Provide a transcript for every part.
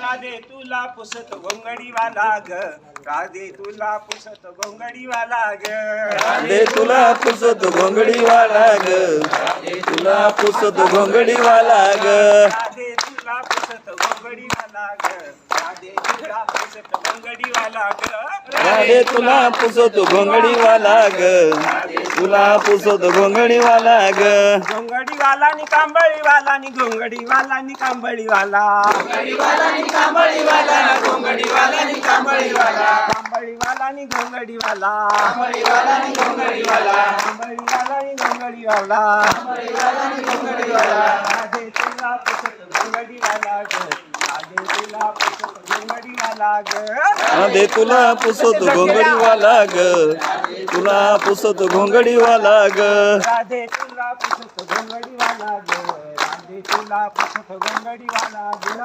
राधे तुला पुसत गोंगडीवाला ग. राधे तुला पुसत गोंगडीवाला ग. राधे तुला पुसत घोंगडीवाला ग. राधे तुला पुसत घोंगडीवाला ग. राधे तुला पुसत गोंगडीवाला ग. राधे तुला पुसत गोंगडीवाला ग. राधे तुला पुसत घोंगडीवाला ग. तुला पुसत घोंगडीवाला ग. घोंगडीवाला नि कांबळीवाला नि घोंगडीवाला नि कांबळीवाला. कांबळीवाला नि घोंगडीवाला. कांबळीवाला नि घोंगडीवाला. राधे तुला पुसत घोंगडीवाला ग. राधे तुला पुसत घोंगडीवाला ग राधे तुला पुसत घोंगडीवाला ग तुला पुसत घोंगडीवाला ग राधे तुला पुसत घोंगडीवाला ग राधे तुला पुसत घोंगडीवाला ग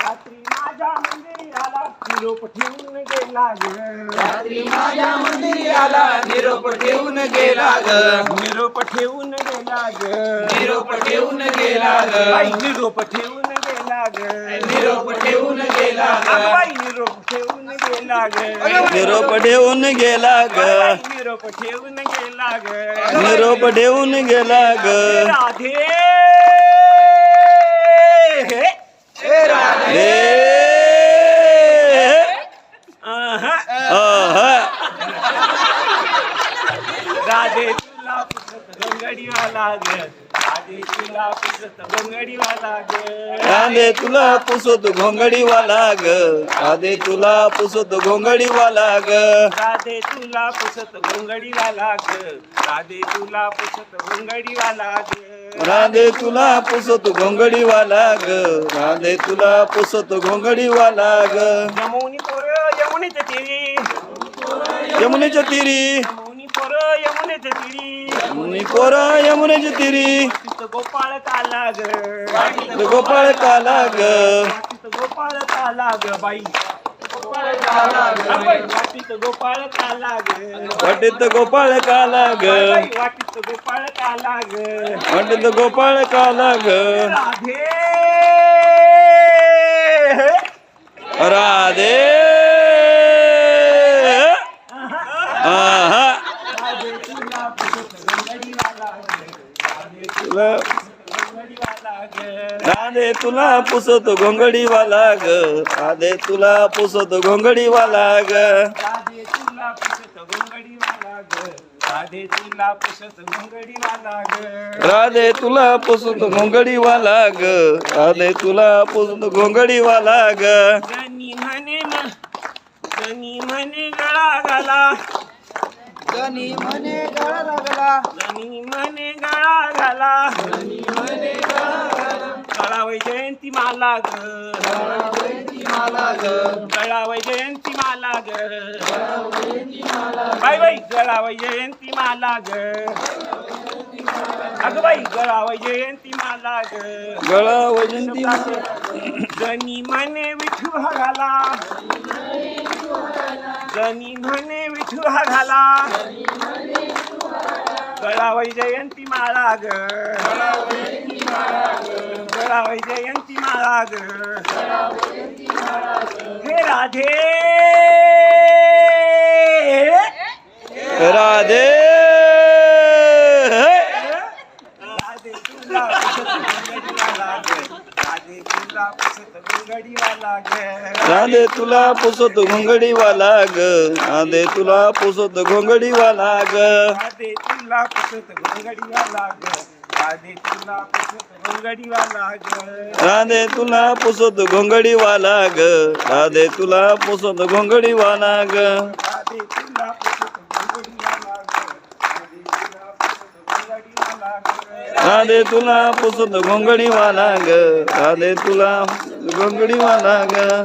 रात्री माझ्या मंदिरी आला निरोप ठेवून गेला ग रात्री माझ्या मंदिरी आला निरोप ठेवून गेला ग निरोप ठेवून गेला ग निरोप ठेवून गेला ग बाई निरोप ठेवून गेला ग निरोप ठेवून गेला ग बाई निरोप ठेवून गेला ग निरोप ठेवून गेला ग निरोप ठेवून गेला ग निरोप ठेवून गेला ग राधे रे आहा. आहा. राधे तुला पुसत गंगडीवाला ग राधे तुला पुसत गंगडीवाला ग राधे तुला पुसत घोंगडीवाला ग राधे तुला पुसत घोंगडीवाला ग राधे तुला पुसत गंगडीवाला ग राधे तुला पुसत गंगडीवाला ग राधे तुला पुसत घोंगडीवाला ग राधे तुला पुसत घोंगडीवाला ग यमुनी पोर यमुनीच्या तिरी. यमुनेच्या तिरी. तिरी. तिरी. गोपाळ ग गोपाळ तिथं गोपाळ ग बाई? वाटीत गोपाळ काला ग वाटेत गोपाळ काला ग बाई, वाटीत गोपाळ काला ग वाटेत गोपाळ काला ग राधे. राधे आहा राधे तुला पुसत गंगडीवाला ग. राधे तुला तुला पुसत घोंगडीवाला ग राधे तुला पुसत घोंगडीवाला ग राधे तुला पुसत गंगडीवाला ग. राधे तुला पुसत गंगडीवाला ग. राधे तुला पुसत घोंगडीवाला ग राधे तुला पुसत घोंगडीवाला ग म्हणे म- जनी म्हणे गळा घाला गणी म्हणे गळा लागला जनी म्हणे गळा घाला. गळावै जयंती माला ग. मला ग. गळावै जयंती माला ग. बाई बाई जयंती माला ग. अगं बाई गळावै जयंती माला ग. गळा वजंती जनी म्हणे विठू घाला. जनी म्हणे विठू हा घाला गळावै जयंती माळा ग गळावै जयंती माळा ग हे राधे. राधे. राधे तुला. राधे तुला पुसत ग. तुला पुसत घोंगडीवाला ग. राधे तुला पुसत घोंगडीवाला ग. राधे तुला पुसत गंगडीवाला ग. राधे तुला पुसत घोंगडीवाला ग. राधे तुला पुसत घोंगडीवाला ग राधे तुला पुसत गंगडीवाला ग राधे तुला पुसत गंगडीवाला ग राधे तुला पुसत घोंगडीवाला ग राधे तुला घोंगडीवाला ग